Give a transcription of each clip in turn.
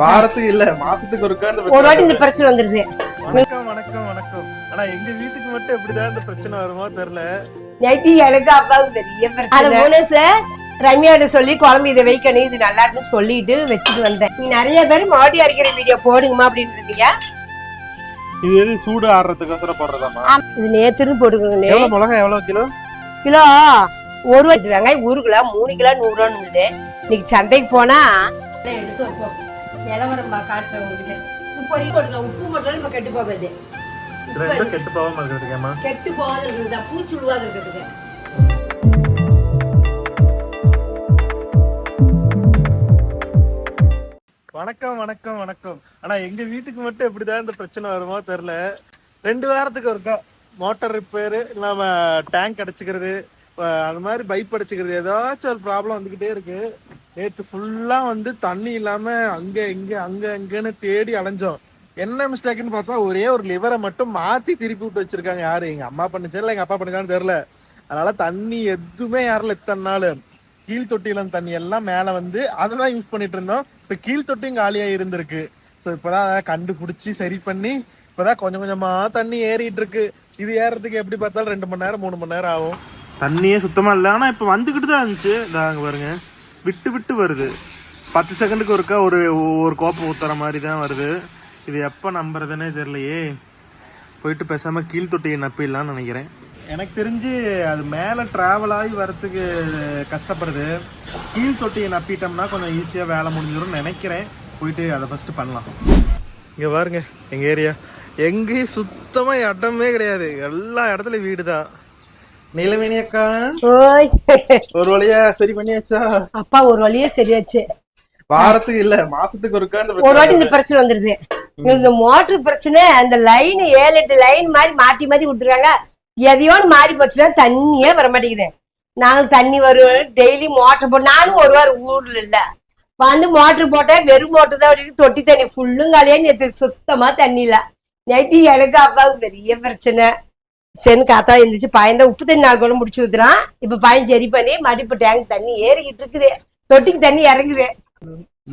வாரத்துக்கு இல்ல மாசத்துக்கு ஒருக்கா இந்த ஒரு வாட்டி பிரச்சனை இந்த பிரச்சனை வந்துருது. வணக்கம் வணக்கம் வணக்கம். ஆனா எங்க வீட்டுக்கு மட்டும் எப்படிதான் இந்த பிரச்சனை வருமோ தெரியல. நைட்டி எனக்கு அப்பாவுக்கு பெரிய பிரச்சனை. போனஸ் ரம்யாட்ட சொல்லி குழம்பு இதை வைக்கணும் இது நல்லா இருக்குன்னு சொல்லிட்டு வச்சுட்டு வந்தேன். நீ நிறைய பேர் மாடி அரைக்கிற வீடியோ போடுங்கம்மா அப்படின்னு இருந்தீங்க இது எது சூடு ஆடுறதுக்கோசரம் போடுறதாமா இது நேத்துன்னு போட்டுக்கோங்க எவ்வளவு மிளகாய் எவ்வளவு கிலோ? கிலோ ஒரு வாட்டி வெங்காயம் ஒரு கிலோ மூணு கிலோ நூறு ரூபான்னு இருந்தது. இன்னைக்கு சந்தைக்கு போனா எடுத்து வைப்போம் நிலவரம் காட்டுறேன் உப்பு வரைக்கும் போட்டுக்கலாம் உப்பு மட்டும் நம்ம கெட்டு போகாது. கெட்டு போகாம இருக்கிறதுக்கேமா கெட்டு போகாத இருக்கிறதா பூச்சி விழுவாத இருக்கிறதுக்கு. வணக்கம் வணக்கம் வணக்கம். ஆனா எங்க வீட்டுக்கு மட்டும் எப்படிதான் இந்த பிரச்சனை வருமோ தெரியல. ரெண்டு வாரத்துக்கு ஒருக்கா மோட்டார் ரிப்பேரு இல்லாம டேங்க் அடைச்சிக்கிறது அஹ் அந்த மாதிரி பைப்படைச்சிக்கிறது ஏதாச்சும் ஒரு ப்ராப்ளம் வந்துகிட்டே இருக்கு. நேற்று ஃபுல்லா வந்து தண்ணி இல்லாம அங்க இங்க அங்க இங்கன்னு தேடி அலைஞ்சோம். என்ன மிஸ்டேக்னு பார்த்தா ஒரே ஒரு லிவரை மட்டும் மாத்தி திருப்பி விட்டு வச்சிருக்காங்க யாரு? எங்க அம்மா பண்ணுச்சா இல்ல எங்க அப்பா பண்ணுச்சான்னு தெரியல. அதனால தண்ணி எதுவுமே யாரில் இத்தனை நாள்? கீழ் தொட்டியில இருந்த தண்ணி எல்லாம் மேல வந்து அதை தான் யூஸ் பண்ணிட்டு இருந்தோம். இப்ப கீழ் தொட்டியும் காலியா இருந்திருக்கு. ஸோ இப்பதான் அதை கண்டுபிடிச்சி சரி பண்ணி இப்பதான் கொஞ்சம் கொஞ்சமா தண்ணி ஏறிட்டு இருக்கு. இது ஏறதுக்கு எப்படி பார்த்தாலும் ரெண்டு மணி நேரம் மூணு மணி நேரம் ஆகும். தண்ணியே சுத்தமாக இல்லை. ஆனால் இப்போ வந்துக்கிட்டு தான் இருந்துச்சு இதாங்க பாருங்க. விட்டு விட்டு வருது. பத்து செகண்டுக்கு ஒருக்கா ஒரு ஒரு கோப்பை ஊற்றுற மாதிரி தான் வருது. இது எப்போ நம்புறதுன்னே தெரியலையே. போயிட்டு பேசாமல் கீழ் தொட்டியை நப்பிடலாம்னு நினைக்கிறேன். எனக்கு தெரிஞ்சு அது மேலே ட்ராவல் ஆகி வரத்துக்கு கஷ்டப்படுது. கீழ் தொட்டியை நப்பிட்டோம்னா கொஞ்சம் ஈஸியாக வேலை முடிஞ்சிடும்னு நினைக்கிறேன். போயிட்டு அதை ஃபஸ்ட்டு பண்ணலாம். இங்கே பாருங்க எங்கள் ஏரியா எங்கேயும் சுத்தமாக இடமே கிடையாது. எல்லா இடத்துலையும் வீடு தான் நீலவேணி அக்கா ஓய். ஒரு வழியா சரி பண்ணியாச்சா? அப்பா ஒரு வழியே சரியாச்சு. வாரத்துக்கு இல்ல மாசத்துக்கு ஒருக்கா இந்த ஒரு வாட்டி இந்த பிரச்சனை வந்துருது. இந்த மோட்டர் பிரச்சனை அந்த லைன் ஏழு எட்டு லைன் மாதிரி மாத்தி மாத்தி கொடுத்துருக்காங்க. எதையோன்னு மாறி போச்சுன்னா தண்ணியே வர மாட்டேங்குது. நாங்களும் தண்ணி வரும் டெய்லி மோட்டர் போட்டு நானும் ஒரு வாரம் ஊர்ல இல்ல. வந்து மோட்டர் போட்டேன் வெறும் மோட்டர் தான் வரைக்கும் தொட்டி தண்ணி ஃபுல்லும் காலியா நேற்று சுத்தமா தண்ணி இல்ல. நைட்டு எனக்கு அப்பாவுக்கு பெரிய பிரச்சனை. சரி காத்தா இருந்துச்சு பையன் தான் உப்பு தண்ணி நாலு கூட முடிச்சு ஊத்துறான் இப்ப பையன் சரி பண்ணி மறுபடியும் டேங்க் தண்ணி ஏறிக்கிட்டு இருக்குது. தொட்டிக்கு தண்ணி இறங்குது.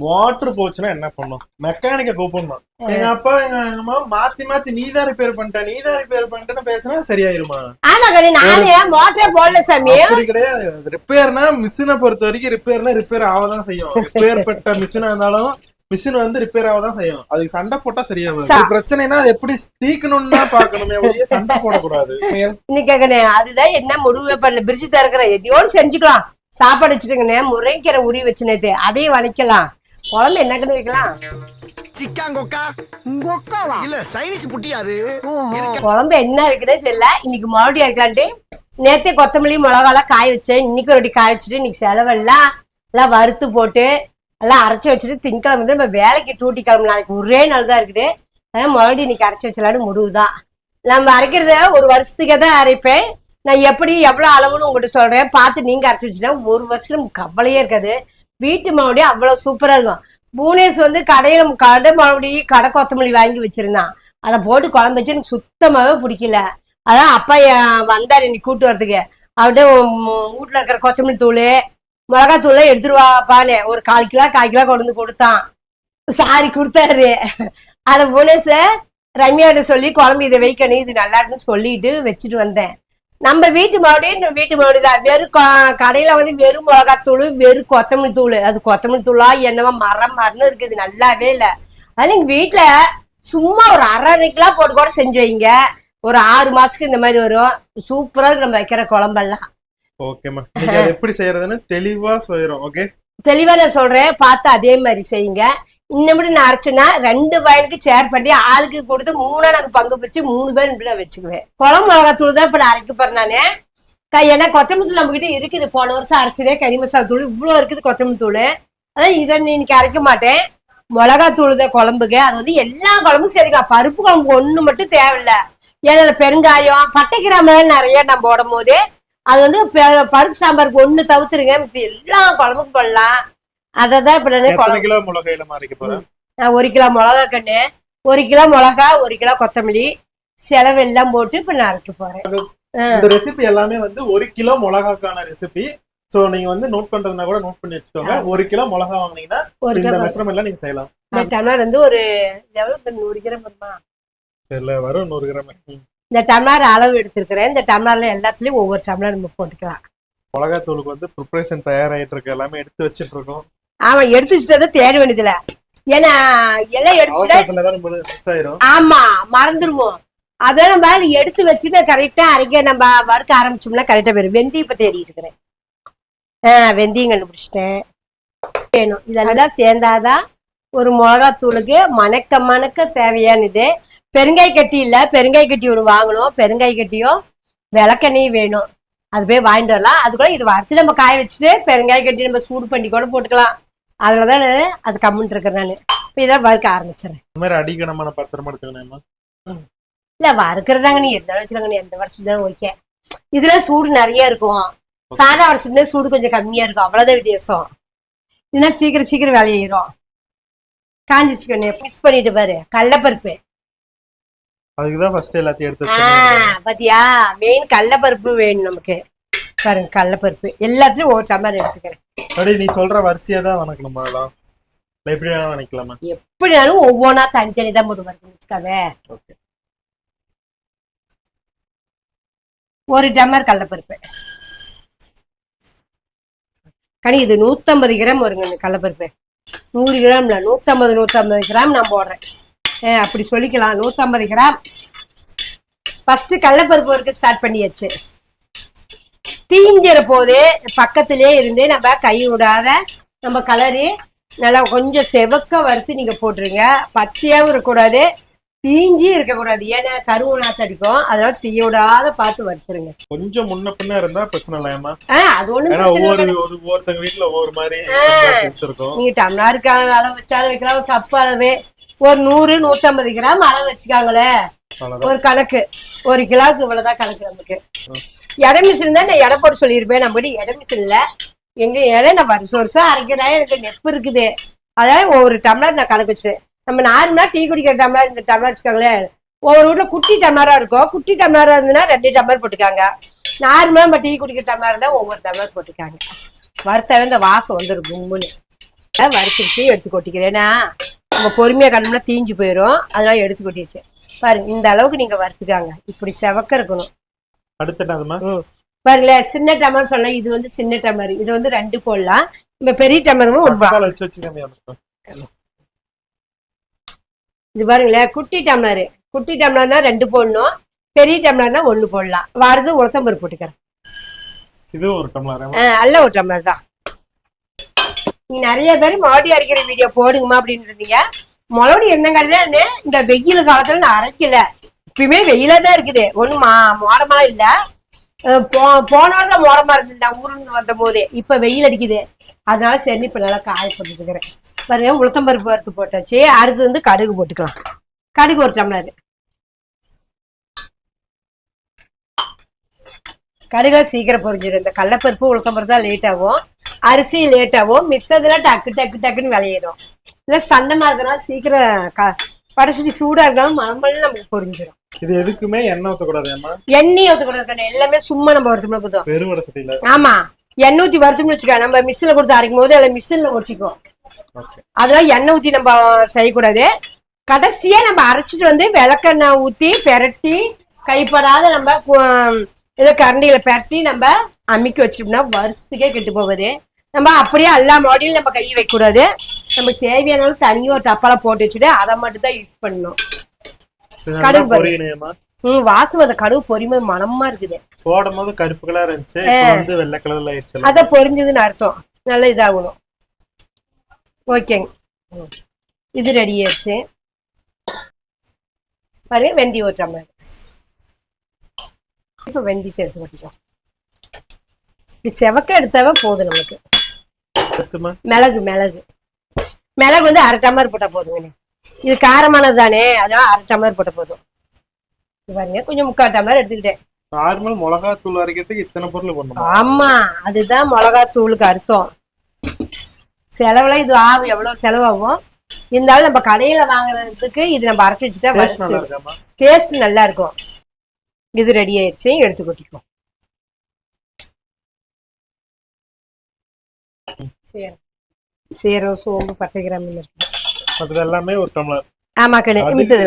மோட்டர் போச்சுன்னா என்ன பண்ணும்? மெக்கானிக்க கூப்பிடணும். எங்க அப்பா எங்க அம்மா மாத்தி மாத்தி நீ தான் ரிப்பேர் பண்ணிட்ட நீ தான் ரிப்பேர் பண்ணிட்டேன்னு பேசினா சரியாயிருமா? ஆமா கண்ணு நானே மோட்டரே போடல சாமி? அப்படி கிடையாது. ரிப்பேர்னா மிஷினை பொறுத்த வரைக்கும் ரிப்பேர்னா ரிப்பேர் ஆகதான் செய்யும். ரிப்பேர் பட்ட மிஷினா இருந்தாலும் மிஷின் வந்து ரிப்பேர் ஆகதான் செய்யும். அதுக்கு சண்டை போட்டா சரியாகும் சா- ஒரு பிரச்சனைனா அது எப்படி தீக்கணும்னு தான் பாக்கணுமே ஒழிய சண்டை போடக்கூடாது. இன்னைக்கு கண்ணு அதுதான் என்ன முடிவு பண்ணல பிரிட்ஜ் திறக்கிறேன் எதையோடு செஞ்சுக்கலாம். சாப்பாடு வச்சுட்டுங்கண்ணே முருங்கைக்கீரை உரி வச்சு நேத்து அதையும் வலிக்கலாம் குழம்பு என்ன கண்ணு வைக்கலாம் குழம்பு என்ன வைக்கிறதே தெரியல. இன்னைக்கு மறுபடியும் இருக்கலான்ட்டு நேத்தே கொத்தமல்லி மிளகாலாம் காய வச்சேன். இன்னைக்கு ஒரு காய வச்சுட்டு இன்னைக்கு செலவெல்லாம் எல்லாம் வறுத்து போட்டு எல்லாம் அரைச்சி வச்சுட்டு திங்கக்கிழமை வந்து நம்ம வேலைக்கு டூட்டி கிளம்பு நாளைக்கு ஒரே நாள் தான் இருக்குது. அதான் மறுபடியும் இன்னைக்கு அரைச்சி வச்சலான்னு முடிவுதான் நம்ம அரைக்கிறத ஒரு வருஷத்துக்கே தான் அரைப்பேன். நான் எப்படி எவ்வளவு அளவுன்னு உங்கள்கிட்ட சொல்றேன். பார்த்து நீங்க அரைச்சி வச்சுட்டா ஒரு வருஷத்துக்கு நமக்கு கவலையே இருக்காது. வீட்டு மறுபடியும் அவ்வளவு சூப்பரா இருக்கும். பூனேஸ் வந்து கடையில கடை மறுபடியும் கடை கொத்தமல்லி வாங்கி வச்சிருந்தான். அதை போட்டு குழம்பு வச்சு எனக்கு சுத்தமாவே பிடிக்கல. அதான் அப்பா வந்தார் இன்னைக்கு கூட்டு வரதுக்கு. அவர்கிட்ட உம் வீட்டுல இருக்கிற கொத்தமல்லி தூள் மிளகாத்தூள் எடுத்துருவாப்பானே ஒரு கால் கிலோ கால் கிலோ கொண்டு வந்து கொடுத்தான். சாரி கொடுத்தாரு. அதை புனேச ரம்யாட்ட சொல்லி குழம்பு இதை வைக்கணும் இது நல்லா இருக்குன்னு சொல்லிட்டு வச்சுட்டு வந்தேன். நம்ம வீட்டு மறுபடியும் வீட்டு மறுபடியும் தான். வெறும் க- கடையில வந்து வெறும் மிளகாத்தூள் வெறும் கொத்தமல்லி தூள். அது கொத்தமல்லி தூளா என்னவோ மரம் மரம்னு இருக்குது. நல்லாவே இல்லை. அதனால எங்க வீட்டுல சும்மா ஒரு அரை அரை கிலோ போட்டு கூட செஞ்சு வைங்க. ஒரு ஆறு மாசத்துக்கு இந்த மாதிரி வரும். சூப்பரா இருக்கு நம்ம வைக்கிற குழம்பெல்லாம். ஓகேம்மா எப்படி செய்யறதுன்னு தெளிவா சொல்லிடும் ஓகே தெளிவா நான் சொல்றேன். பார்த்து அதே மாதிரி செய்யுங்க. இன்னும் நான் அரைச்சேன்னா ரெண்டு பையனுக்கு ஷேர் பண்ணி ஆளுக்கு கொடுத்து மூணா நாங்க பங்கு பிரிச்சு மூணு பேர் இப்படி நான் வச்சுக்குவேன். குழம்பு மிளகாத்தூள் தான் இப்ப நான் அரைக்க போறேன் நானு. ஏன்னா கொத்தமல்லி தூள் நம்ம கிட்ட இருக்குது. போன வருஷம் அரைச்சதே கறி மசாலா தூள். இவ்வளவு இருக்குது கொத்தமல்லி தூள். அதான் இதை நீ இன்னைக்கு அரைக்க மாட்டேன். மிளகாத்தூள் தான் குழம்புக்கு. அது வந்து எல்லா குழம்பும் சரிக்கலாம் பருப்பு குழம்பு ஒண்ணு மட்டும் தேவையில்ல. ஏன்னா பெருங்காயம் பட்டை கிராமம் நிறைய நம்ம போடும் போது அது வந்து பருப்பு சாம்பாருக்கு ஒண்ணு தவிர்த்துருங்க. மித்த எல்லா குழம்புக்கும் போடலாம். அதை தான் இப்ப கிலோ மிளகாயில மாறிக்க போறேன் நான் ஒரு கிலோ மிளகா கண்ணு ஒரு கிலோ மிளகா ஒரு கிலோ கொத்தமல்லி செலவு எல்லாம் போட்டு இப்ப நான் அரைக்க போறேன். இந்த ரெசிபி எல்லாமே வந்து ஒரு கிலோ மிளகாக்கான ரெசிபி சோ நீங்க வந்து நோட் பண்றதுனா கூட நோட் பண்ணி வச்சுக்கோங்க. ஒரு கிலோ மிளகா வாங்குனீங்கன்னா இந்த மெஷர்மெண்ட் எல்லாம் நீங்க செய்யலாம். டம்ளர் வந்து ஒரு எவ்வளவு? நூறு கிராம் வருமா? தெரியல வரும் நூறு கிராம். இந்த டம்ளர் அளவு எடுத்திருக்கிறேன். இந்த டம்ளர்ல எல்லாத்துலயும் ஒவ்வொரு டம்ளர் நம்ம போட்டுக்கலாம். மிளகாத்தூளுக்கு வந்து ப்ரிப்பரேஷன் தயாராயிட்டு இருக்கு எல்லாமே எடுத்து வச்சிட்டு இருக்கோம் ஆமா எடுத்து வச்சுட்டதை தேட வேண்டியதுல ஏன்னா எல்லாம் ஆயிரும். ஆமா மறந்துடுவோம் அதை நம்ம எடுத்து வச்சுட்டு கரெக்டா அரைக்க நம்ம வறுக்க ஆரம்பிச்சோம்னா கரெக்டா வரும் வெந்தயம் இப்ப தேடிட்டு இருக்கிறேன். ஆஹ் வெந்தயம் கண்டுபிடிச்சிட்டேன். வேணும். இதெல்லாம் சேர்ந்தாதான் ஒரு மிளகாத்தூளுக்கு மணக்க மணக்க தேவையானது. பெருங்காய் கட்டி இல்ல பெருங்காய் கட்டி ஒன்று வாங்கணும். பெருங்காய் கட்டியும் விளக்கெண்ணையும் வேணும். அது போய் வாங்கிட்டு வரலாம். அது கூட இது வறுத்து நம்ம காய வச்சுட்டு பெருங்காய் கட்டி நம்ம சூடு பண்ணி கூட போட்டுக்கலாம். அதுலதான் அது கம்முன்ட்டு இருக்கிறேன் நான். இப்போ இதை வறுக்க ஆரம்பிச்சிடறேன். இந்த மாதிரி அடிக்கணமான பத்திரமா எடுத்துக்கணும் இல்ல வறுக்கிறதாங்க நீ எந்த வச்சுக்கோங்க. நீ எந்த வருஷம் தான் ஓகே இதுல சூடு நிறைய இருக்கும். சாதா வருஷத்துல சூடு கொஞ்சம் கம்மியா இருக்கும். அவ்வளவுதான் வித்தியாசம். இதுனா சீக்கிரம் சீக்கிரம் வேலையிடும் காஞ்சி சிக்கன் மிக்ஸ் பண்ணிட்டு பாரு. கடலப்பருப்பு. அதுக்குதான் ஃபர்ஸ்ட் எல்லாத்தையும் எடுத்து பாத்தியா? மெயின் கடலப்பருப்பு வேணும் நமக்கு. பாருங்க கடலப்பருப்பு எல்லாத்துலயும் ஒரு டம்ளர் எடுத்துக்கிறேன். அப்படி நீ சொல்ற வரிசையா தான் வணக்கணுமா அதெல்லாம் எப்படி வேணா நினைக்கலாமா எப்படினாலும் ஒவ்வொன்றா தனித்தனி தான் போட்டு வறுத்து வச்சுக்காவே ஒரு டம்ளர் கடலப்பருப்பு கனி இது நூத்தம்பது கிராம் வருங்க கடலப்பருப்பு நூறு கிராம்ல நூத்தம்பது நூத்தம்பது கிராம் நான் போடுறேன். அப்படி சொல்லிக்கலாம். நூத்தம்பது கிராம். ஃபர்ஸ்ட் கடலப்பருப்பு வரைக்கும் ஸ்டார்ட் பண்ணியாச்சு. தீஞ்சிற போது பக்கத்திலே இருந்து நம்ம கை விடாத நம்ம கலரி நல்லா கொஞ்சம் செவக்க வறுத்து நீங்க போட்டுருங்க. பச்சையாவும் இருக்கக்கூடாது. தீஞ்சி இருக்கக்கூடாது. ஏன்னா கருவு நாத்து அடிக்கும். அதனால தீய விடாத பார்த்து வறுத்துருங்க. கொஞ்சம் முன்ன பின்ன இருந்தா பிரச்சனை இல்லையாமா அது பிரச்சனை ஒவ்வொரு ஒவ்வொருத்தங்க வீட்டுல ஒவ்வொரு மாதிரி இருக்கும் நீங்க டம்ளருக்கு அளவு வச்சாலும் வைக்கலாம். கப் அளவு. ஒரு நூறு நூத்தம்பது கிராம் அளவு வச்சுக்காங்களே. அவ்வளவுதான். ஒரு கணக்கு. ஒரு கிலோவுக்கு இவ்வளவுதான் கணக்கு நமக்கு. எடை மிஷின் தான் நான் எடை போட்டு சொல்லியிருப்பேன். நம்மகிட்ட எடை மிஷின் இல்ல எங்க எடை நான் வருஷம் வருஷம் அரைக்கிறேன். எனக்கு நெப்பு இருக்குது. அதாவது ஒவ்வொரு டம்ளர் நான் கணக்கு வச்சுட்டேன். நம்ம நார்மலா டீ குடிக்கிற டம்ளர் இந்த டம்ளர் வச்சுக்கோங்களேன் ஒவ்வொரு வீட்ல குட்டி டம்ளரா இருக்கும் குட்டி டம்ளரா இருந்ததுன்னா ரெண்டு டம்ளர் போட்டுக்காங்க. நார்மலா நம்ம டீ குடிக்கிற டம்ளர் இருந்தா ஒவ்வொரு டம்ளர் போட்டுக்காங்க. வறுத்தாவே இந்த வாசம் வந்துடும் கும்முன்னு. வறுத்துட்டு எடுத்து கொட்டிக்கிறேன். ஏன்னா நம்ம பொறுமையா கண்ணம்னா தீஞ்சு போயிடும் அதனால எடுத்து கொட்டிடுச்சு பாருங்க இந்த அளவுக்கு நீங்க வறுத்துக்காங்க. இப்படி செவக்க இருக்கணும். அடுத்ததுமா பாருங்களேன் சின்ன டம்ளர் சொன்னா இது வந்து சின்ன டம்ளர். இது வந்து ரெண்டு போடலாம். இந்த பெரிய வச்சு வச்சுக்கோங்க இது பாருங்களேன் குட்டி டம்ளர். குட்டி டம்ளர்னா ரெண்டு போடணும். பெரிய டம்ளர்னா ஒண்ணு போடலாம். வாரது உளுத்தம்பருப்பு போட்டுக்கிறேன். இது ஒரு டம்ளர்? அல்ல ஒரு டம்ளர் தான். நிறைய பேர் மொளடி அரைக்கிற வீடியோ போடுங்கம்மா அப்படின்னு இருந்தீங்க. மொளடி என்னங்கிறது இந்த வெயில் காலத்துல நான் அரைக்கல. இப்பயுமே வெயிலா தான் இருக்குது. ஒண்ணும் மா மோரமா இல்ல. போ- போன மோரமா மோடமா இருந்தது நான் வந்த போதே. இப்ப வெயில் அடிக்குது. அதனால சரி இப்ப நல்லா காய போட்டுக்கிறேன் பாருங்க உளுத்தம்பருப்பு வறுத்து போட்டாச்சு. அடுத்து வந்து கடுகு போட்டுக்கலாம். கடுகு ஒரு டம்ளர். கடுகு சீக்கிரம் பொறிஞ்சிடும் இந்த கடலப்பருப்பு உளுத்தம்பருப்பு தான் லேட் ஆகும். அரிசி லேட் ஆகும் மித்ததுல டக்கு டக்கு டக்குன்னு விளையிடும். இல்ல சண்டமா இருக்கிறனால சீக்கிரம் க- படச்சடி சூடா இருந்தாலும் மலமல்ல நமக்கு பொரிஞ்சிடும் இது எதுக்குமே எண்ணெய் ஊத்தக்கூடாது ஏமா எண்ணெய் ஊற்றக்கூடாது எல்லாமே சும்மா நம்ம வறுத்தோம்னா போதும். வெறுவடை சட்டியில? ஆமா. எண்ணெய் ஊத்தி வறுத்தோம்னு வச்சுக்கோ நம்ம மிஷின்ல கொடுத்து அரைக்கும் போது அதில் மிஷின்ல ஓகே. அதெல்லாம் எண்ணெய் ஊத்தி நம்ம செய்யக்கூடாது. கடைசியா நம்ம அரைச்சிட்டு வந்து விளக்கெண்ணெய் ஊத்தி பெரட்டி கைப்படாத நம்ம ஏதோ கரண்டியில பெரட்டி நம்ம அமுக்கி வச்சிட்டோம்னா வருஷத்துக்கே கெட்டு போகுது. நம்ம அப்படியே எல்லா மாடியும் நம்ம கை வைக்க கூடாது. நமக்கு தேவையான அளவு தனியா ஒரு டப்பால போட்டு வச்சுட்டு அதை மட்டும் தான் யூஸ் பண்ணணும் கடுகு ம் வாசம் அந்த கடுகு பொறிமை மனமா இருக்குது. போடும் போது கருப்பு கலர் இருந்துச்சு வந்து வெள்ளை கலர்ல ஆயிடுச்சு அத பொரிஞ்சதுன்னு அர்த்தம். நல்ல இதாகணும். ஓகேங்க. இது ரெடி ஆயிடுச்சு. பாருங்க வெந்தி ஒரு டம்ளர். இப்போ வெந்தி சேர்த்து இது செவக்க எடுத்தாவே போதும் நமக்கு. சத்துமா? மிளகு மிளகு. மிளகு வந்து அரை டம்ளர் போட்டா போதுங்க இது காரமானது தானே அதனால அரை டம்ளர் போட்டா போதும். பாருங்க கொஞ்சம் முக்கால் டம்ளர் எடுத்துக்கிட்டேன். நார்மல் மிளகா தூள் அரைக்கிறதுக்கு இத்தனை பொருள் பண்ணுமா ஆமா அதுதான் மிளகாத்தூளுக்கு அர்த்தம். செலவுல இது ஆகும் எவ்வளவு செலவாகும்? இருந்தாலும் நம்ம கடையில வாங்குறதுக்கு இது நம்ம அரைச்சு வச்சுட்டா டேஸ்ட் நல்லா இருக்கும்? இது ரெடி ஆயிடுச்சு எடுத்து கொட்டிக்குவோம். சீரகம் சீரகம் சோம்பு பட்டை இருக்கு அது எல்லாமே ஒரு டம்ளர். ஆமா இது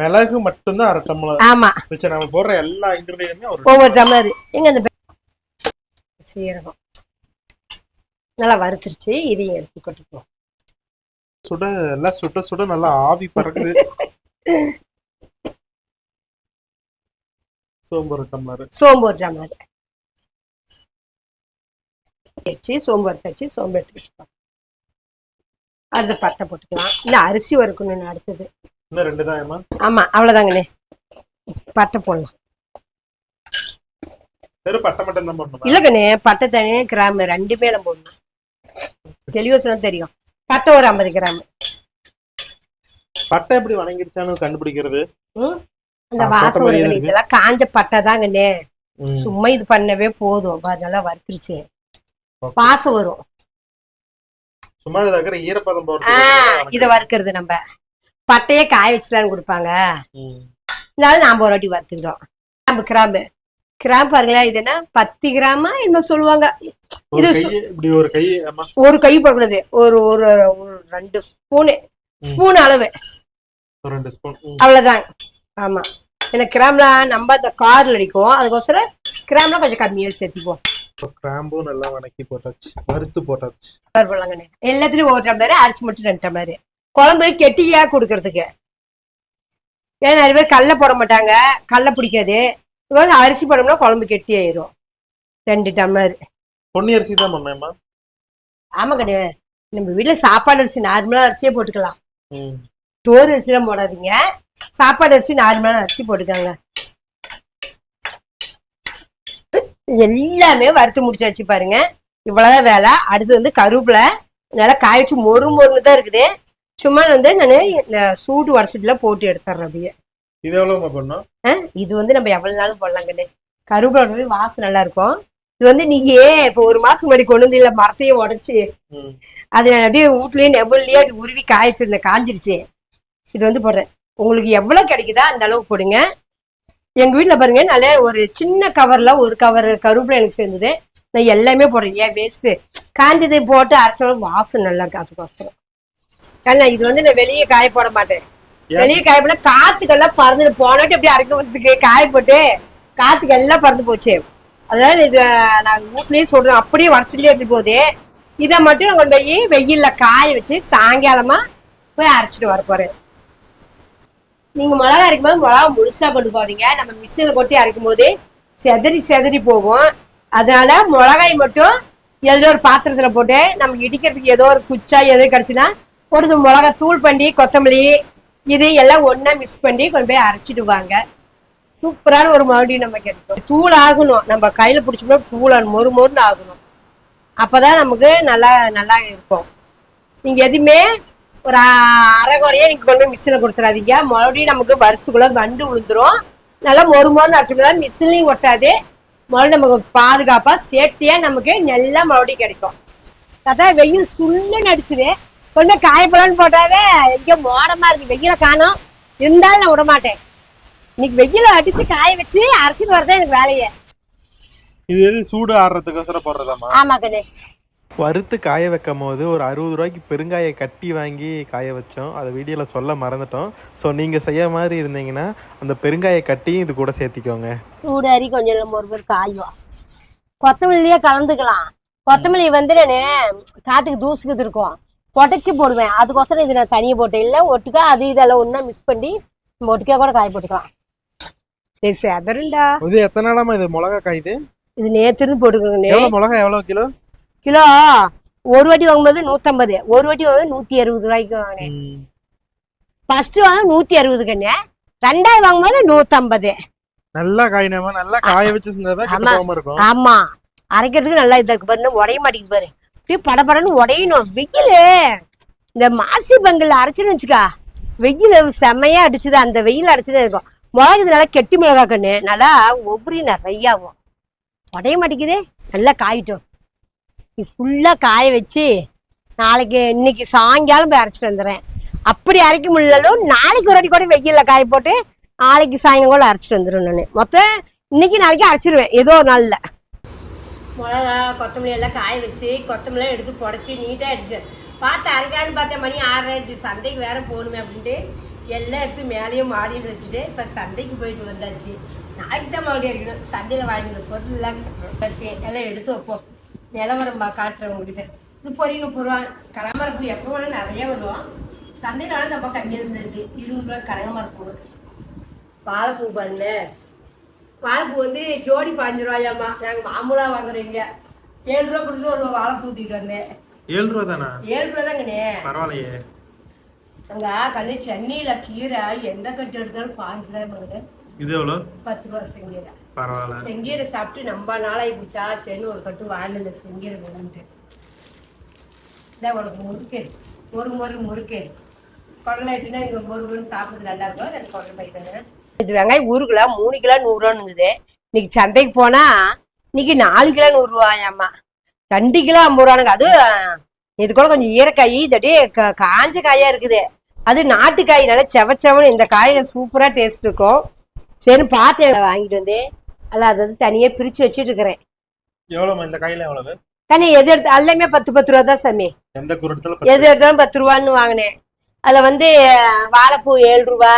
மிளகு மட்டும்தான் அரை டம்ளர். ஆமா. மிச்சம் நம்ம போடுற எல்லா இன்கிரீடியமே ஒரு ஒவ்வொரு டம்ளர். எங்க அந்த சீரகம். நல்லா வறுத்துருச்சு. இதையும் எடுத்து கொட்டிக்குவோம். சுட எல்லாம் சுட சுட நல்லா ஆவி பறக்குது. சோம்பு ஒரு டம்ளர். சோம்பு ஒரு டம்ளர். வச்சு சோம்பு வறுத்து வச்சு சோம்பு எடுத்து வச்சுக்கலாம். அடுத்து பட்டை போட்டுக்கலாம். இல்ல அரிசி வறுக்கணும்னு அடுத்தது. இன்னும் ரெண்டு தான் ஏமா ஆமா அவ்வளவுதாங்கண்ணே. பட்டை போடலாம். வெறும் பட்டை மட்டும் தான் போடணுமா? இல்லக்கண்ணே பட்டை தனி கிராம் ரெண்டுமே நம்ம போடணும். தெளிவா சொன்னா தெரியும். பட்டை ஒரு ஐம்பது கிராம். பட்டை எப்படி வணங்கிடுச்சான்னு கண்டுபிடிக்கிறது? அந்த வாசம். இதெல்லாம் காஞ்ச பட்டை தாங்கண்ணே. சும்மா இது பண்ணவே போதும். நல்லா வறுத்துருச்சு. வாசம் வரும். சும்மா இதுல இருக்கிற ஈரப்பதம் ஆஹ் போறது இத வறுக்கிறது நம்ம. பட்டையே காய வச்சுதான் கொடுப்பாங்க. இருந்தாலும் நாம ஒரு வாட்டி வறுத்துக்கிறோம் கிராம்பு கிராம்பு. கிராம்பு பாருங்களேன் இது என்ன? பத்து கிராமா இன்னும் சொல்லுவாங்க? இது ஒரு கை ஒரு கை போடக்கூடாது. ஒரு ஒரு ரெண்டு ஸ்பூனு. ஸ்பூன் அளவு. ஒரு ரெண்டு ஸ்பூன். அவ்வளவுதான். ஆமா. ஏன்னா கிராம்லாம் நம்ம அந்த கார்ல அடிக்கும். அதுக்கோசரம் கிராம்லாம் கொஞ்சம் கம்மியா சேர்த்துப்போம். கிராம்பும் நல்லா வணக்கி போட்டாச்சு. வறுத்து போட்டாச்சு. போடலாங்கண்ணே எல்லாத்துலயும் ஒரு டம்ளர் அரிசி மட்டும் ரெண்டு டம்ளர் குழம்பு கெட்டியா கொடுக்கறதுக்கு. ஏன்னா நிறைய பேர் கடல போட மாட்டாங்க. கடல பிடிக்காது. அரிசி போடணும்னா குழம்பு கெட்டி ஆயிரும். ரெண்டு டம்ளர் பொன்னி அரிசி தான் பண்ணேம்மா ஆமா கிடையாது நம்ம வீட்டுல சாப்பாடு அரிசி நார்மலா அரிசியே போட்டுக்கலாம். ம். தோறு அரிசிலாம் போடாதீங்க. சாப்பாடு அரிசி நார்மலான அரிசி போட்டுக்கோங்க. எல்லாமே வறுத்து முடிச்சாச்சு பாருங்க. இவ்வளவுதான் வேலை. அடுத்து வந்து கருவேப்பிலை. நல்லா காய வச்சு மொறு மொறுன்னு தான் இருக்குது. சும்மா வந்து நான் இந்த சூடு வடசட்டில போட்டு எடுத்துறேன் அப்படியே. இது எவ்வளவு பண்ணும் இது வந்து நம்ம எவ்வளவு நாளும் போடலாங்கண்ணே கருவேப்பிலை வந்து வாசம் நல்லா இருக்கும். இது வந்து நீங்க இப்போ ஒரு மாசம் முன்னாடி கொண்டு வந்து இல்ல மரத்தையே உடைச்சு. அது நான் அப்படியே வீட்லயே நெபுல்லயே அப்படி உருவி காய வச்சிருந்தேன் காஞ்சிருச்சு. இது வந்து போடுறேன். உங்களுக்கு எவ்வளவு கிடைக்குதா அந்த அளவுக்கு போடுங்க. எங்க வீட்ல பாருங்க நல்ல ஒரு சின்ன கவர்ல ஒரு கவர் கருவேப்பிலை எனக்கு சேர்ந்தது. நான் எல்லாமே போடுறேன். ஏன் வேஸ்ட் காஞ்சது போட்டு அரைச்சாலும் வாசம் நல்லா இருக்கு அதுக்கோசரம். ஏன்னா இது வந்து நான் வெளியே காய போட மாட்டேன்? வெளியே காய போட காத்துக்கெல்லாம் பறந்து போனட்டு அப்படி அரைக்க வரதுக்கு காய போட்டு காத்துக்கு எல்லாம் பறந்து போச்சு. அதாவது இது நான் வீட்லயே சொல்றேன். அப்படியே வருஷத்துலயே எடுத்து போகுது. இதை மட்டும் நான் கொண்டு போய் வெயில்ல காய வச்சு சாயங்காலமா போய் அரைச்சிட்டு வர போறேன். நீங்க மிளகா அரைக்கும் போது மிளகா முழுசா கொண்டு போறீங்க நம்ம மிஷினில் கொட்டி அரைக்கும் போது செதறி செதறி போகும். அதனால மிளகாய் மட்டும் ஏதோ ஒரு பாத்திரத்துல போட்டு நம்ம இடிக்கிறதுக்கு ஏதோ ஒரு குச்சா ஏதோ கிடைச்சுன்னா போட்டு மிளகா தூள் பண்ணி கொத்தமல்லி இது எல்லாம் ஒன்னா மிக்ஸ் பண்ணி கொண்டு போய் அரைச்சிடுவாங்க சூப்பரான ஒரு மறுபடியும் நம்ம கிடைக்கும். தூள் ஆகணும். நம்ம கையில பிடிச்சோம்னா தூள் மொறு மொறுன்னு ஆகணும். அப்பதான் நமக்கு நல்லா நல்லா இருக்கும். நீங்க எதுவுமே ஒரு அரை குறைய நீங்க கொண்டு மிஷினில் கொடுத்துடாதீங்க. மறுபடியும் நமக்கு வருஷத்துக்குள்ள வண்டு விழுந்துரும். நல்லா மொறு மொறுன்னு அரைச்சோம்னா மிஷின்லையும் ஒட்டாது. மறுபடியும் நமக்கு பாதுகாப்பா சேஃப்டியா நமக்கு நல்லா மறுபடியும் கிடைக்கும். அதான் வெயில் சுள்ளுன்னு அடிச்சுது. கொஞ்சம் காயப்படலான்னு போட்டாவே எங்கேயோ மோடமா இருக்கு. வெயில காணும். இருந்தாலும் நான் விட மாட்டேன் இன்னைக்கு வெயில அடிச்சு காய வச்சு அரைச்சிட்டு வரதான் எனக்கு வேலையே. இது சூடு ஆடுறதுக்கோசரம் போடுறதாமா ஆமா கண்ணே வறுத்து காய வைக்கும் போது ஒரு அறுபது ரூபாய்க்கு பெருங்காய கட்டி வாங்கி காய வச்சோம். அதை வீடியோவில் சொல்ல மறந்துட்டோம். ஸோ நீங்கள் செய்ய மாதிரி இருந்தீங்கன்னா அந்த பெருங்காய கட்டியும் இது கூட சேர்த்திக்கோங்க. சூடு அரி கொஞ்சம் ஒரு பேர் காயும். கொத்தமல்லியே கலந்துக்கலாம். கொத்தமல்லி வந்து நான் காத்துக்கு தூசுக்குது இருக்கும். புடைச்சி போடுவேன். அதுக்கோசரம் இது நான் தனியாக போட்டேன். இல்லை ஒட்டுக்கா அது இதெல்லாம் ஒன்றா மிக்ஸ் பண்ணி நம்ம ஒட்டுக்கா கூட காய போட்டுக்கலாம். சரி செதருண்டா இது எத்தனை நாளாமா இது மிளகா காயுது இது? நேத்துன்னு போட்டுக்கோங்க மிளகா எவ்வளவு கிலோ? கிலோ ஒரு வாட்டி வாங்கும்போது நூத்தம்பது ஒரு வாட்டி வாங்க நூத்தி அறுபது ரூபாய்க்கு வாங்கினேன். ஃபர்ஸ்ட் வாங்க நூத்தி அறுபது கண்ணு ரெண்டாவது வாங்கும்போது நூத்தம்பது. நல்லா காயினாமா நல்லா காய வச்சு இருக்கும். ஆமா. அரைக்கிறதுக்கு நல்லா இதா இருக்கு பாரு உடைய மாட்டேங்குது பாரு. அப்படியே படபடன்னு உடையணும். வெயில். இந்த மாசி பங்குல அரைச்சுன்னு வச்சுக்கா வெயில் செம்மையா அடிச்சுது அந்த வெயில் அடிச்சுதான் இருக்கும். மிளகு இது நல்லா கெட்டி மிளகா கண்ணு நல்லா ஒவ்வொரு நிறையாவும். உடைய மாட்டேங்குதே நல்லா காயிட்டும். ஃபுல்லாக காய வச்சு நாளைக்கு இன்னைக்கு சாயங்காலம் போய் அரைச்சிட்டு வந்துடுறேன். அப்படி அரைக்க முடியலும் நாளைக்கு ஒரு அடி கூட வெயில்ல காய போட்டு நாளைக்கு சாயங்காலம் கூட அரைச்சிட்டு வந்துடும் நான். மொத்தம் இன்னைக்கு நாளைக்கு அரைச்சிருவேன் ஏதோ ஒரு நாளில். மிளகா கொத்தமல்லி எல்லாம் காய வச்சு கொத்தமல்லாம் எடுத்து புடச்சி நீட்டாக அடிச்சேன் பார்த்து அரைக்கான்னு பார்த்தேன் மணி ஆறாயிருச்சு சந்தைக்கு வேற போகணுமே அப்படின்ட்டு எல்லாம் எடுத்து மேலேயும் மாடியில் வச்சுட்டு இப்போ சந்தைக்கு போயிட்டு வந்தாச்சு. நாளைக்கு தான் மறுபடியும் இருக்கணும் சந்தையில் வாங்கின பொருள் எல்லாம் வந்தாச்சு எல்லாம் எடுத்து வைப்போம். நிலவரம் காட்டுறேன் உங்ககிட்ட. இது பொறி முப்பது ரூபா கனகமரப்பூ எப்போ வேணாலும் நிறைய வரும். சந்தையில் வேணால் நம்ம கம்மியாக இருக்கு. இருபது ரூபா கனகமரப்பூ வாழைப்பூ பாருங்க. வாழைப்பூ வந்து ஜோடி பாஞ்சு ரூபாயாம்மா. நாங்கள் மாமூலாக வாங்குறீங்க ஏழு ரூபா கொடுத்து ஒரு வாழைப்பூ தூக்கிட்டு வந்தேன். ஏழு ரூபா தானா? ஏழு ரூபா தாங்கண்ணே. பரவாயில்லையே. அங்க கண்ணு சென்னையில கீரை எந்த கட்டு எடுத்தாலும் பாஞ்சு ரூபாய் பாருங்க. இது எவ்வளோ? பத்து ரூபா செங்கீரை. பரவாயில்ல. செங்கீரை சாப்பிட்டு நம்ம நாளாகி போச்சா? சரின்னு ஒரு கட்டு இந்த செங்கீரை வேணுன்ட்டு இதான் உனக்கு முறுக்கு. ஒரு முறு முறுக்கு. குடலை எடுத்துனா இங்க முருகுன்னு சாப்பிடுறது நல்லா இருக்கும் குடலை போயிட்டாங்க இது வெங்காயம் ஒரு கிலோ மூணு கிலோ நூறுரூவான்னு இருந்தது இன்னைக்கு சந்தைக்கு போனா இன்னைக்கு நாலு கிலோ நூறுரூவாயாம்மா ரெண்டு கிலோ ஐம்பது ரூபானுங்க. அது இது கூட கொஞ்சம் ஈரக்காய் இதடி காஞ்ச காயா இருக்குது. அது நாட்டுக்காய். நல்லா செவச்சவனு இந்த காயில சூப்பரா டேஸ்ட் இருக்கும். சரி பார்த்து வாங்கிட்டு வந்து அல்ல அது வந்து தனியா பிரிச்சு வச்சுட்டு இருக்கிறேன். எவ்வளோமா இந்த கையில எவ்வளவு? கண்ணி எது எடுத்து எல்லாமே பத்து பத்து ரூபா தான் சாமி. எந்த குருடத்துல எது எடுத்தாலும் பத்து ரூபான்னு வாங்கினேன். அதில் வந்து வாழைப்பூ ஏழு ரூபா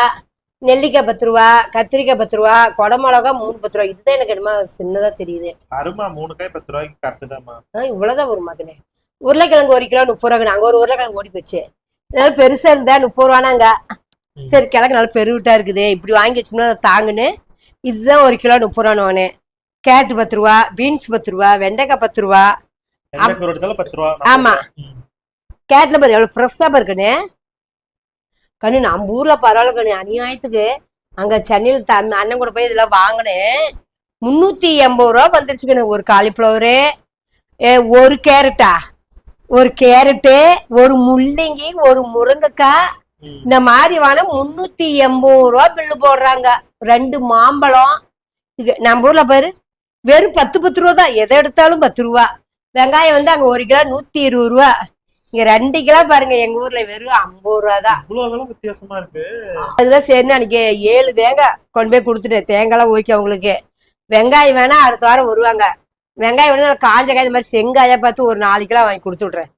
நெல்லிக்காய் பத்து ரூபா கத்திரிக்காய் பத்து ரூபா குடமிளகா மூணு பத்து ரூபா. இதுதான் எனக்கு என்னமோ சின்னதாக தெரியுது. அருமா மூணு காய் பத்து ரூபாய்க்கு கரெக்டு தான்மா ஆ இவ்வளோதான் ஒரு மகனே. உருளைக்கிழங்கு ஒரு கிலோ முப்பது ரூபாங்க அங்கே ஒரு உருளைக்கிழங்கு ஓடி போச்சு. அதனால பெருசாக இருந்தா முப்பது ரூபானாங்க. சரி கிழங்கு நல்லா பெருவிட்டா இருக்குது. இப்படி வாங்கி வச்சோம்னா தாங்குன்னு இதுதான் ஒரு கிலோ முப்பது ரூபான்னு வாங்கினேன் கேரட் பத்து ரூபா பீன்ஸ் பத்து ரூபா வெண்டைக்காய் பத்து ரூபா ரூபா ஆமா. கேரட்ல பாரு எவ்வளவு ஃப்ரெஷ்ஷாக இருக்குன்னு கண்ணு. நம்ம ஊர்ல பரவாயில்ல கண்ணு அநியாயத்துக்கு. அங்க சென்னையில் த அண்ணன் கூட போய் இதெல்லாம் வாங்கினேன். முந்நூத்தி எண்பது ரூபா வந்துருச்சு கண்ணு ஒரு காலிஃப்ளவரு ஏ, ஒரு கேரட்டா ஒரு கேரட்டு ஒரு முள்ளங்கி ஒரு முருங்கைக்காய். இந்த மாதிரி வாங்க முந்நூத்தி எண்பது ரூபா பில்லு போடுறாங்க. ரெண்டு மாம்பழம். நம்ம ஊர்ல பாரு வெறும் பத்து பத்து ரூபா தான். எதை எடுத்தாலும் பத்து ரூபா. வெங்காயம் வந்து அங்க ஒரு கிலோ நூத்தி இருபது ரூபா. இங்க ரெண்டு கிலோ பாருங்க எங்க ஊர்ல வெறும் ஐம்பது ரூபா தான். வித்தியாசமா இருக்கு. அதுதான் சரின்னு அன்னைக்கு ஏழு தேங்காய் கொண்டு போய் கொடுத்துட்டேன் தேங்காய்லாம் ஓகே அவங்களுக்கு. வெங்காயம் வேணா அடுத்த வாரம் வருவாங்க. வெங்காயம் வேணா காஞ்ச காய் இந்த மாதிரி செங்காயா பார்த்து ஒரு நாலு கிலோ வாங்கி கொடுத்து விட்றேன்.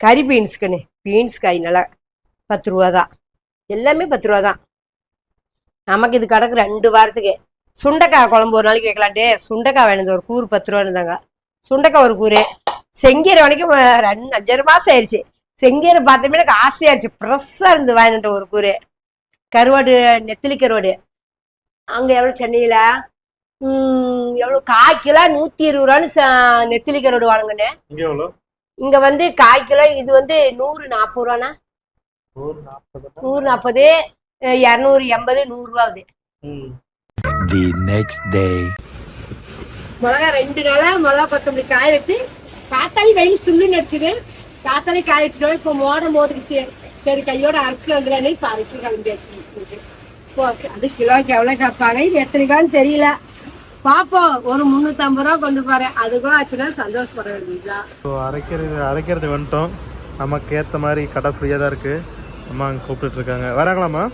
கறி பீன்ஸ்க்குன்னு பீன்ஸ் காய் நல்லா பத்து ரூபா தான் எல்லாமே பத்து ரூபா தான் நமக்கு இது கிடக்கு ரெண்டு வாரத்துக்கு. சுண்டைக்காய் குழம்பு ஒரு நாளைக்கு வைக்கலான்ட்டு சுண்டைக்காய் வேணுது ஒரு கூறு பத்து ரூபா இருந்தாங்க சுண்டைக்காய் ஒரு கூறு. செங்கீரை வரைக்கும் ரெண்டு அஞ்சாறு மாசம் ஆயிடுச்சு. செங்கீரை பார்த்தோமே எனக்கு ஆசையாயிருச்சு ஃப்ரெஷ்ஷாக இருந்து வாங்கிட்டு ஒரு கூறு. கருவாடு நெத்திலி கருவாடு. அங்கே எவ்வளோ சென்னையில்? எவ்வளோ கால் கிலோ நூற்றி இருபது ரூபான்னு நெத்திலி கருவாடு வாங்குனேன். இங்க எவ்வளவு? வந்து கால் கிலோ இது வந்து நூறு நாற்பது ரூபாண்ணா. நூறு நாற்பது நூறு நாற்பது இரநூறு எண்பது நூறுரூவா ஆகுது. ம். The next day. மிளகா ரெண்டு நாளா மிளகா கொத்தமல்லி காய வச்சு காத்தாலி வெயில் சுள்ளுன்னு அடிச்சுது. காத்தாலி காய வச்சுட்டோம். இப்போ மோடம் மோதிருச்சு சரி கையோட அரைச்சிட்டு வந்துடலான்னு இப்போ அரைச்சி கிளம்பியாச்சு இப்போ அது கிலோக்கு எவ்வளோ கேட்பாங்க? இது எத்தனை கிலோன்னு தெரியல. பார்ப்போம். ஒரு முந்நூற்றம்பது ரூபா கொண்டு போறேன். அதுக்கும் ஆச்சுன்னா சந்தோஷப்பட வேண்டியதுதான் அரைக்கிறது அரைக்கிறது வந்துட்டோம். நமக்கு ஏற்ற மாதிரி கடை ஃப்ரீயாக தான் இருக்குது அம்மா அங்கே கூப்பிட்டுட்டு இருக்காங்க. வராங்களாம்மா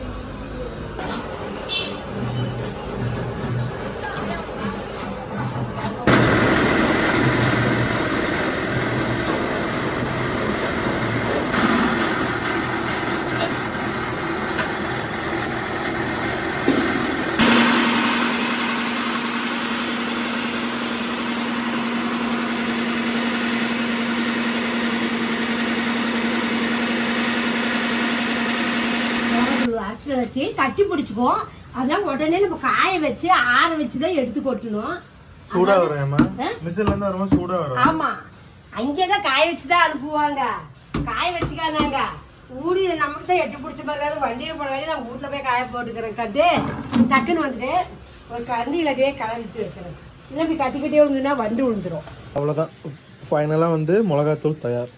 மிளகு அரைச்சி வச்சு கட்டி பிடிச்சிக்கும் அதெல்லாம் உடனே நம்ம காய வச்சு ஆற வச்சு தான் எடுத்து கொட்டணும். ஆ? மிஷின்லேருந்து வரும்போது சூடாக வரும். ஆமா. அங்கேதான் காய வச்சுதான் அனுப்புவாங்க. காய வச்சுக்காதாங்க. ஊடியில நமக்கு தான் எட்டி பிடிச்ச மாதிரி வண்டியில போன வழி நான் வீட்டுல போய் காய போட்டுக்கிறேன். கட்டு. டக்குன்னு வந்துட்டு ஒரு கரண்டியில் அப்படியே கலந்துட்டு இருக்கிறேன். இல்லை இப்படி கட்டிக்கிட்டே விழுந்துன்னா வண்டி விழுந்துரும். அவ்வளோதான் ஃபைனலாக வந்து மிளகாத்தூள் தயார்.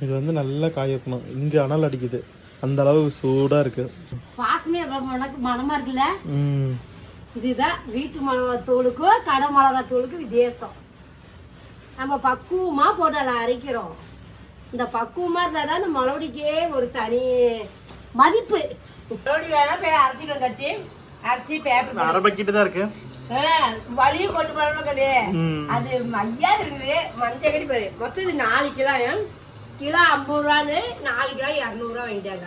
இது வந்து நல்லா காய வைக்கணும். இங்கே அனல் அடிக்குது. அந்த அளவு சூடாக இருக்குது வாசமே மணக்கு மனமா இருக்குல்ல? இதுதான் வீட்டு மிளகாத்தூளுக்கும் கடை மிளகாத்தூளுக்கும் வித்தியாசம். நம்ம பக்குவமா போட்டு அதை அரைக்கிறோம். இந்த பக்குவமா இருந்தா தான் இந்த மலவடிக்கே ஒரு தனி மதிப்பு. மலவடி வேணா போய் அரைச்சிட்டு வந்தாச்சு. அரைச்சி பேப்பர் அரை பக்கெட்டு தான் இருக்குது வலியும் கொண்டு போறோம் கிடையாது. அது மையா இருக்குது. மஞ்சள் கடி பாரு. மொத்தம் இது நாலு கிலோ கிலோ ஐம்பது ரூபான்னு நாலு கிலோ இரநூறுவா வாங்கிட்டாங்க.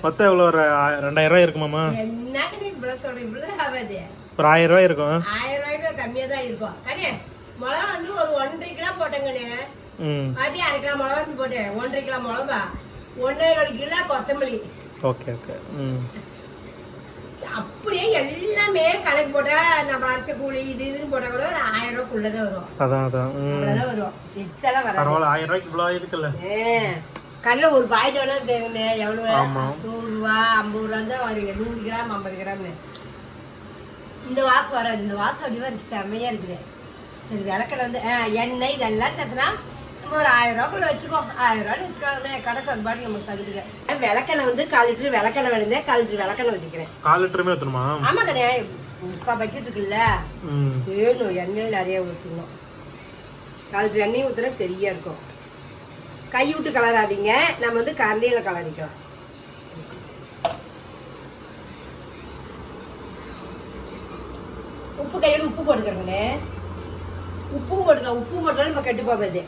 மொத்தம் எவ்வளவு ஒரு ஆ- ரெண்டாயிரம் ரூபாய் இருக்குமாமா என்னங்க நீ இவ்வளவு சொல்ற இவ்வளவு ஆகாது. ஒரு ஆயிரம் ரூபாய் இருக்கும். ஆயிரம் ரூபாய்க்கு கம்மியா தான் இருக்கும். கண்ணே மிளகா வந்து ஒரு ஒன்றரை கிலோ போட்டேங்கண்ணே. பாட்டி அரை கிலோ மிளகா போட்டேன். ஒன்றரை கிலோ மிளகா. ஒன்றரை கிலோ கொத்தமல்லி. Okay okay. ம். அப்படியே எல்லாமே கணக்கு போட்டா நம்ம அரைச்ச கூலி இது இதுன்னு போட்டா கூட ஒரு ஆயிரம் ரூபாய்க்குள்ளதான் வரும். அதான் அதான். அவ்வளவுதான் வரும். எச்செல்லாம் வராது. பரவாயில்ல ஆயிரம் ரூபாய்க்கு இவ்வளோ இருக்குல்ல கடல ஒரு வேணா தேவைண்ணே எவ்வளவு? ஆமா. நூறு ரூபா ஐம்பது ரூபா தான் வருங்க நூறு கிராம் ஐம்பது கிராம்னு. இந்த வாசம் வராது. இந்த வாசம் அப்படியே ஒரு செமையா இருக்குது. சரி விளக்கடை வந்து ஆ, எண்ணெய் இதெல்லாம் சேர்த்துனா ஒரு ஆயிரம் ரூபாக்குள்ள வச்சுக்கோ. ஆயிரம் ரூபான்னு வச்சுக்கோங்களே கடை கண்பாடு நம்ம சகுதுங்க விளக்கெண்ணெய் வந்து கால் லிட்டர் விளக்கெண்ணெய் வேணுந்தே கால் லிட்டர் விளக்கெண்ணெய் வச்சுக்கிறேன். கால் லிட்டருமே ஊற்றணுமா ஆமா கண்ணே. முக்கா பக்கெட் இருக்குல்ல. வேணும் எண்ணெய் நிறைய ஊற்றணும் கால் லிட்டர் எண்ணெய் ஊற்றுனா சரியா இருக்கும். கை விட்டு கலராதீங்க. நம்ம வந்து கரண்டியில கலரிக்கலாம். உப்பு கையோட உப்பு போட்டுக்கிறோங்களே உப்பும் போட்டுக்கலாம். உப்பு போட்டாலும் நம்ம கெட்டு போகாது.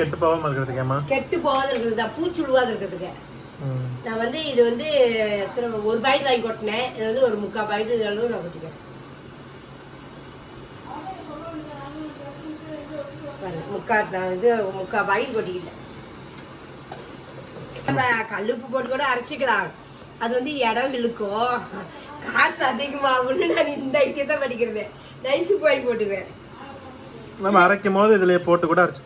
கெட்டு போகாம இருக்கிறதுக்கேம்மா? கெட்டு போகாத இருக்கிறது பூச்சி விழுவாத இருக்கிறதுக்கு. நான் வந்து இது வந்து ஒரு பாக்கெட் வாங்கி கொட்டினேன். இது வந்து ஒரு முக்கால் பாக்கெட் இதெல்லாம் நான் கொட்டிக்கிறேன் முக்கால் நான் இது முக்கால் பாக்கெட் கொட்டிக்கிட்டேன். நம்ம கல்லுப்பு போட்டு கூட அரைச்சிக்கலாம். அது வந்து இடம் இழுக்கும். காசு அதிகமாகும்னு நான் இந்த ஐக்கியத்தை படிக்கிறது நைஸ் போய் போட்டுக்குவேன். நம்ம அரைக்கும் போது இதுலயே போட்டு கூட அரைச்சு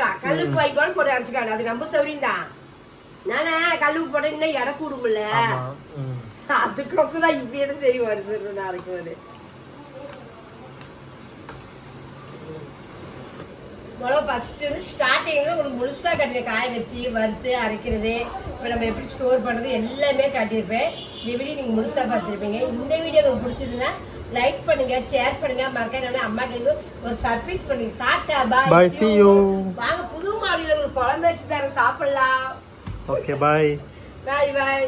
அரைச்சிக்கலாம் கல்லுப்பு வாங்கி கூட போட்டு அரைச்சிக்கலாம் அது நம்ம சௌரியம் தான் நானே கல்லுப்பு போட்டா இன்னும் இடம் கூடும்ல. ஆமா ம். அதுக்கோசம் தான் இப்படி என்ன சரி வருது நாளைக்கு வருது மிளகா ஃபர்ஸ்ட் வந்து ஸ்டார்டிங்ல உங்களுக்கு முழுசா கட்டின காய வச்சு வறுத்து அரைக்கிறது இப்போ நம்ம எப்படி ஸ்டோர் பண்றது எல்லாமே காட்டியிருப்பேன். இந்த வீடியோ நீங்க முழுசா பார்த்துருப்பீங்க. இந்த வீடியோ உங்களுக்கு பிடிச்சதுன்னா லைக் பண்ணுங்க ஷேர் பண்ணுங்க. மறக்காம அம்மாக்கு ஒரு சர்ப்ரைஸ் பண்ணுங்க tata bye Bye, see you. வாங்க புது மாடியில் உங்களுக்கு குழம்பு வச்சு தர சாப்பிடலாம். ஓகே பாய் பாய் பாய்